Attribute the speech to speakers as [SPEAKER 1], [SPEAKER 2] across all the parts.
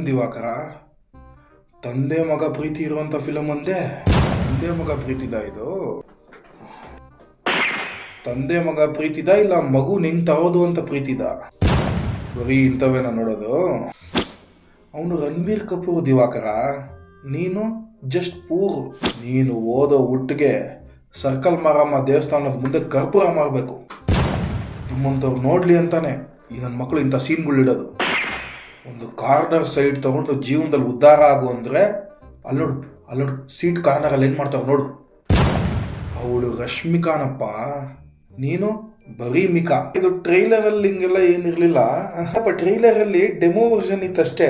[SPEAKER 1] ದಿವಾಕರ ತಂದೆ ಮಗ ಪ್ರೀತಿ ಇರುವಂತ ಫಿಲಮ್ ಒಂದೇ? ತಂದೆ ಮಗ ಪ್ರೀತಿದ ಇದು? ತಂದೆ ಮಗ ಪ್ರೀತಿದ ಇಲ್ಲ ಮಗು ನಿಂತ ತರೋದು ಅಂತ ಪ್ರೀತಿದ ಬರೀ ಇಂಥವೇನ ನೋಡೋದು? ಅವನು ರಣಬೀರ್ ಕಪೂರ್ ದಿವಾಕರ. ನೀನು ಜಸ್ಟ್ ಪೂರ್ ನೀನು ಓದೋ ಹುಟ್ಟಿಗೆ ಸರ್ಕಲ್ ಮಾರಮ್ಮ ದೇವಸ್ಥಾನದ ಮುಂದೆ ಕರ್ಪೂರ ಮಾರಬೇಕು. ನಿಮ್ಮಂಥವ್ರು ನೋಡ್ಲಿ ಅಂತಾನೆ. ಈ ನನ್ನ ಮಕ್ಕಳು ಇಂಥ ಸೀನ್ಗಳಿಡೋದು ಒಂದು ಕಾರ್ನರ್ ಸೈಡ್ ತಗೊಂಡು ಜೀವನದಲ್ಲಿ ಉದ್ಧಾರ ಆಗು ಅಂದರೆ ಅಲ್ಲೋಡು ನೋಡು ಅಲ್ಲಿ ನೋಡು ಸೀಟ್ ಕಾರ್ನರಲ್ಲಿ ಏನು ಮಾಡ್ತಾವ ನೋಡು. ಅವಳು ರಶ್ಮಿಕಾನಪ್ಪ, ನೀನು ಬರೀ ಮಿಕಾ. ಇದು ಟ್ರೈಲರ್ ಅಲ್ಲಿ ಹಿಂಗೆಲ್ಲ ಏನಿರಲಿಲ್ಲ. ಬಟ್ ಟ್ರೈಲರ್ ಅಲ್ಲಿ ಡೆಮೋ ವರ್ಷನ್ ಇತ್ತಷ್ಟೇ.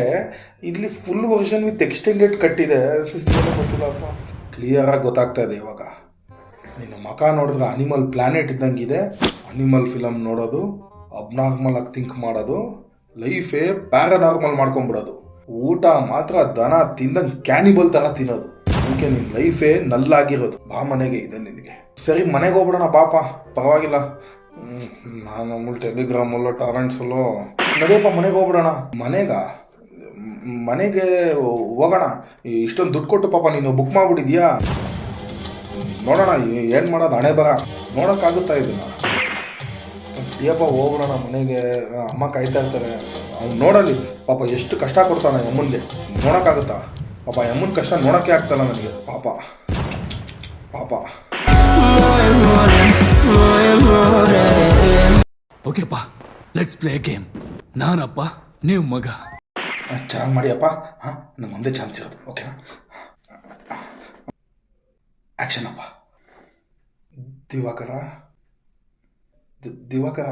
[SPEAKER 1] ಇಲ್ಲಿ ಫುಲ್ ವರ್ಷನ್ ವಿತ್ ಎಕ್ಸ್ಟೆಂಡೆಡ್ ಕಟ್ಟಿದೆ ಗೊತ್ತಿಲ್ಲಪ್ಪ ಕ್ಲಿಯರ್ ಆಗಿ ಗೊತ್ತಾಗ್ತಾ ಇದೆ ಇವಾಗ. ನೀನು ಮಕ ನೋಡಿದ್ರೆ ಅನಿಮಲ್ ಪ್ಲಾನೆಟ್ ಇದೆ ಅನಿಮಲ್ ಫಿಲಮ್ ನೋಡೋದು. ಅಬ್ನಾರ್ಮಲ್ ಆಗಿ ಥಿಂಕ್ ಮಾಡೋದು. ಲೈಫೇ ಪ್ಯಾರನಾರ್ಮಲ್ ಮಾಡ್ಕೊಂಡ್ಬಿಡೋದು ಊಟ ಮಾತ್ರ ದನ ತಿಂದಂಗೆ ಕ್ಯಾನಿಬಲ್ ತರ ತಿನ್ನೋದು. ಅದಕ್ಕೆ ನಿನ್ನ ಲೈಫೇ ನಲ್ಲಾಗಿರೋದು. ಬಾ ಮನೆಗೆ ಇದೆ ನಿನಗೆ. ಸರಿ, ಮನೆಗೆ ಹೋಗ್ಬಿಡೋಣ ಪಾಪ. ಪರವಾಗಿಲ್ಲ. ನಾನು ಅಲ್ಲೋ ಟೆಲಿಗ್ರಾಮಲ್ಲೋ ಟಾರೆಂಟ್ಸಲ್ಲೋ ನಡೆಯಪ್ಪ, ಮನೆಗೆ ಹೋಗ್ಬಿಡೋಣ. ಮನೆಗ? ಮನೆಗೆ ಹೋಗೋಣ. ಇಷ್ಟೊಂದು ದುಡ್ಡು ಕೊಟ್ಟು ಪಾಪ ನೀನು ಬುಕ್ ಮಾಡ್ಬಿಟ್ಟಿದ್ಯಾ? ನೋಡೋಣ ಏನು ಏನ್ ಮಾಡೋದು? ಹಣೆ ಬರ. ನೋಡೋಕ್ಕಾಗುತ್ತಾ ಇದನ್ನ? ಅಯ್ಯಪ್ಪ ಹೋಗ್ಬಿಡೋಣ ಮನೆಗೆ ಅಮ್ಮ ಕಾಯ್ತಾ ಇರ್ತಾರೆ. ಅವ್ನು ನೋಡಲಿ ಪಾಪ ಎಷ್ಟು ಕಷ್ಟ ಕೊಡ್ತಾನೆ ಅಮ್ಮನಿಗೆ ನೋಡೋಕ್ಕಾಗುತ್ತಾ? ಪಾಪ ಅಮ್ಮನ ಕಷ್ಟ ನೋಡೋಕ್ಕೆ ಆಗ್ತಲ್ಲ ನನಗೆ. ಪಾಪ. ಪಾಪ.
[SPEAKER 2] ಓಕೆಪ್ಪ ಲೆಟ್ಸ್ ಪ್ಲೇ ಗೇಮ್ ನಾನಪ್ಪ ನೀವು ಮಗ.
[SPEAKER 1] ಚೆನ್ನಾಗಿ ಮಾಡಿಯಪ್ಪ. ಹಾಂ ನಮ್ಮ ಒಂದೇ ಚಾನ್ಸ್ ಇರೋದು. ಓಕೆನಾ ಆ್ಯಕ್ಷನ್ ಅಪ್ಪ. ದಿವಾಕರ. ದಿವಾಕರ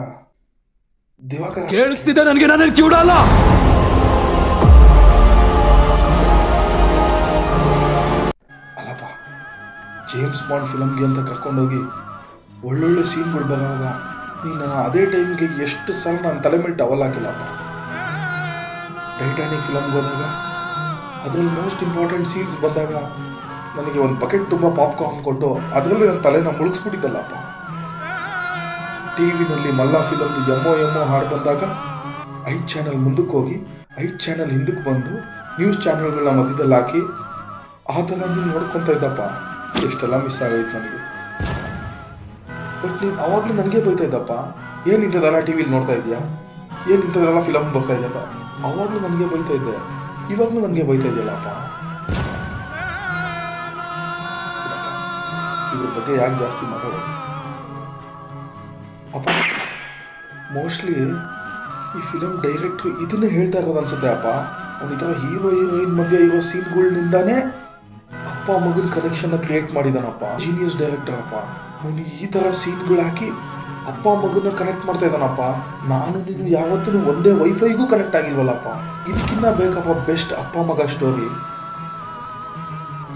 [SPEAKER 1] ದಿವಾಕರ.
[SPEAKER 2] ಕೇಳಿಸ್ತಿದ್ದ ನನಗೆ ನನ್ನ ಕಿವಿಡಲ್ಲ
[SPEAKER 1] ಅಲ್ಲಪ್ಪ ಜೇಮ್ಸ್ ಬಾಂಡ್ ಫಿಲಮ್ಗೆ ಅಂತ ಕರ್ಕೊಂಡೋಗಿ ಒಳ್ಳೊಳ್ಳೆ ಸೀನ್ಗಳು ಬರೋವಾಗ ನೀನು ಅದೇ ಟೈಮ್ಗೆ ಎಷ್ಟು ಸಲ ನಾನು ತಲೆ ಮೇಲೆ ಟವಲ್ ಹಾಕಿಲ್ಲಪ್ಪ. ಟೈಟಾನಿಕ್ ಫಿಲಮ್ಗೆ ಹೋದಾಗ ಅದರಲ್ಲಿ ಮೋಸ್ಟ್ ಇಂಪಾರ್ಟೆಂಟ್ ಸೀನ್ಸ್ ಬಂದಾಗ ನನಗೆ ಒಂದು ಬಕೆಟ್ ತುಂಬ ಪಾಪ್ಕಾರ್ನ್ ಕೊಟ್ಟು ಅದರಲ್ಲಿ ನನ್ನ ತಲೆನ ಮುಳುಗಿಸ್ಬಿಟ್ಟಿದ್ದಲ್ಲಪ್ಪ. ಟಿ ವಿನಲ್ಲಿ ಮಲ್ಲ ಫಿಲಮ್ ಎಮ್ಮೋ ಎಮ್ಮೋ ಹಾಡು ಬಂದಾಗ ಐದು ಚಾನಲ್ ಮುಂದಕ್ಕೆ ಹೋಗಿ ಐದು ಚಾನಲ್ ಹಿಂದಕ್ಕೆ ಬಂದು ನ್ಯೂಸ್ ಚಾನಲ್ಗಳನ್ನ ಮಧ್ಯದಲ್ಲಿ ಹಾಕಿ, ಆ ಥರ ನೀನು ನೋಡ್ಕೊತ ಇದ್ದಪ್ಪ. ಎಷ್ಟೆಲ್ಲ ಮಿಸ್ ಆಗೈತೆ ನನಗೆ. ಬಟ್ ನೀನು ಅವಾಗಲೂ ನನಗೆ ಬೈತಾ ಇದ್ದಪ್ಪ. ಏನು ಇಂಥದ್ದೆಲ್ಲ ಟಿ ವಿಲಿ ನೋಡ್ತಾ ಇದೆಯಾ ಏನು ಇಂಥದ್ದೆಲ್ಲ ಫಿಲಮ್ ಬರ್ತಾ ಇದೆಯಪ್ಪ? ಅವಾಗಲೂ ನನಗೆ ಬೈತಾ ಇದ್ದೆ. ಇವಾಗಲೂ ನನಗೆ ಬೈತಾ ಇದೆಯಲ್ಲಪ್ಪ. ಇದ್ರ ಬಗ್ಗೆ ಯಾಕೆ ಜಾಸ್ತಿ ಮಾತಾಡೋದು? ಮೋಸ್ಟ್ಲಿ ಈ ಫಿಲಮ್ ಡೈರೆಕ್ಟ್ರು ಇದನ್ನ ಹೇಳ್ತಾ ಇರೋದು ಅನ್ಸುತ್ತೆ, ಅಪ್ಪ. ಅವ್ನು ಈ ಥರ ಹೀರೋ ಹೀರೋಯಿನ್ ಮಧ್ಯೆ ಇರೋ ಸೀನ್ಗಳಿಂದಾನೇ ಅಪ್ಪ ಮಗನ ಕನೆಕ್ಷನ್ನ ಕ್ರಿಯೇಟ್ ಮಾಡಿದಾನಪ್ಪ. ಜೀನಿಯಸ್ ಡೈರೆಕ್ಟರ್ ಅಪ್ಪ. ಅವನು ಈ ಥರ ಸೀನ್ಗಳು ಹಾಕಿ ಅಪ್ಪ ಮಗನ ಕನೆಕ್ಟ್ ಮಾಡ್ತಾ ಇದ್ದಾನಪ್ಪ ನಾನು ನೀನು ಯಾವತ್ತೂ ಒಂದೇ ವೈಫೈಗೂ ಕನೆಕ್ಟ್ ಆಗಿಲ್ವಲ್ಲಪ್ಪ. ಇದಕ್ಕಿನ್ನ ಬೇಕಪ್ಪ ಬೆಸ್ಟ್ ಅಪ್ಪ ಮಗ ಸ್ಟೋರಿ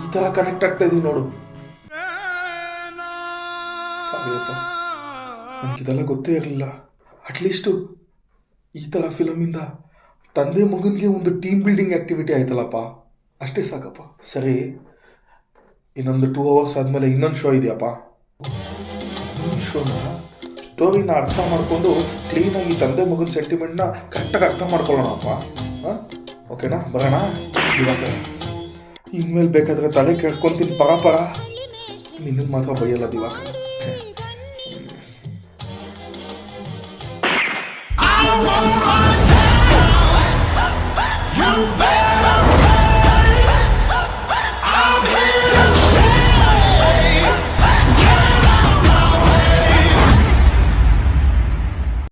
[SPEAKER 1] ಈ ಥರ ಕನೆಕ್ಟ್ ಆಗ್ತಾ ನೋಡು. ಸಾರಿಯಪ್ಪ ನನಗಿದೆಲ್ಲ ಗೊತ್ತೇ ಇರಲಿಲ್ಲ. ಅಟ್ಲೀಸ್ಟು ಈ ಥರ ಫಿಲಮಿಂದ ತಂದೆ ಮಗನಿಗೆ ಒಂದು ಟೀಮ್ ಬಿಲ್ಡಿಂಗ್ ಆ್ಯಕ್ಟಿವಿಟಿ ಆಯ್ತಲ್ಲಪ್ಪ? ಅಷ್ಟೇ ಸಾಕಪ್ಪ. ಸರಿ, ಇನ್ನೊಂದು ಟೂ ಅವರ್ಸ್ ಆದಮೇಲೆ ಇನ್ನೊಂದು ಶೋ ಇದೆಯಪ್ಪ? ಇನ್ನೊಂದು ಶೋನ ಸ್ಟೋರಿನ ಅರ್ಥ ಮಾಡಿಕೊಂಡು ಕ್ಲೀನಾಗಿ ತಂದೆ ಮಗನ ಸೆಂಟಿಮೆಂಟ್ನ ಕರೆಕ್ಟಾಗಿ ಅರ್ಥ ಮಾಡ್ಕೊಳ್ಳೋಣಪ್ಪ. ಹಾಂ? ಓಕೆನಾ ಬರೋಣ? ಇವಾಗ ಇನ್ಮೇಲೆ ಬೇಕಾದ್ರೆ ತಲೆ ಕೆಡ್ಕೊಂತೀನಿ ಪರ ಪರ. ನಿನ್ನನ್ನು ಮಾತ್ರ ಬೈಯಲ್ಲ